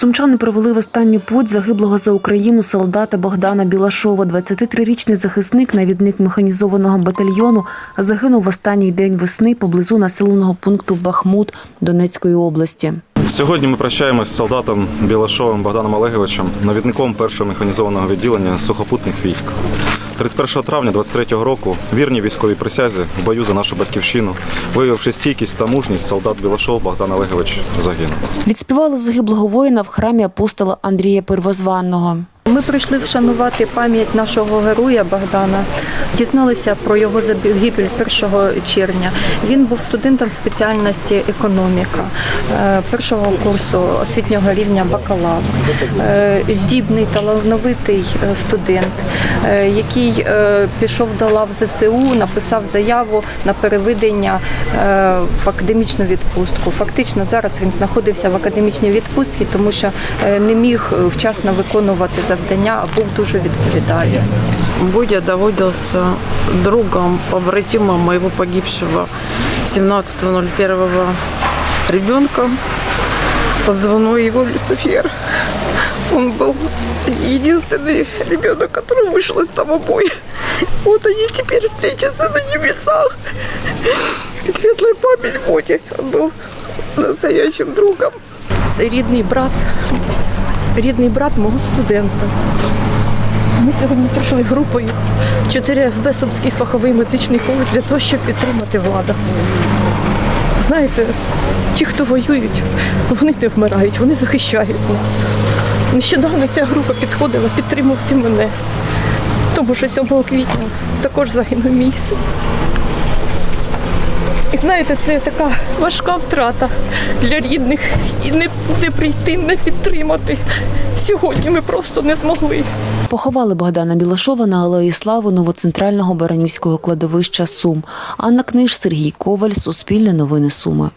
Сумчани провели в останню путь загиблого за Україну солдата Богдана Білашова. 23-річний захисник, навідник механізованого батальйону, загинув в останній день весни поблизу населеного пункту Бахмут Донецької області. Сьогодні ми прощаємось з солдатом Білашовим Богданом Олеговичем, навідником першого механізованого відділення сухопутних військ. 31 травня 23-го року вірні військовій присязі в бою за нашу батьківщину, виявивши стійкість та мужність, солдат Білашов Богдан Олегович загинув. Відспівали загиблого воїна в храмі апостола Андрія Первозванного. Ми прийшли вшанувати пам'ять нашого героя Богдана. Дізналися про його загибель 1 червня. Він був студентом спеціальності економіка е, першого курсу освітнього рівня бакалавр. Е, Здібний, талановитий е, студент, який пішов до лав ЗСУ, написав заяву на переведення в академічну відпустку. Фактично зараз він знаходився в академічній відпустці, тому що не міг вчасно виконувати завдання, а був дуже відповідальним. Бодя доводился другом, побратимом моего погибшего 17.01 ребенка. Позывной его Люцифер. Он был единственный ребенок, который вышел из того боя. Вот они теперь встретятся на небесах. И светлая память Боди. Он был настоящим другом. Це рідний брат, рідний брат мого студента. Ми сьогодні прийшли групою 4 ФБ Сумський фаховий медичний коледж для того, щоб підтримати владу. Знаєте, ті, хто воюють, вони не вмирають, вони захищають нас. Нещодавно ця група підходила підтримувати мене, тому що 7 квітня також загинув син. І знаєте, це така важка втрата для рідних і не, не прийти, не підтримати. Сьогодні ми просто не змогли. Поховали Богдана Білашова на Алеї Слави новоцентрального Баранівського кладовища Сум. Анна Книж, Сергій Коваль, Суспільне новини Суми.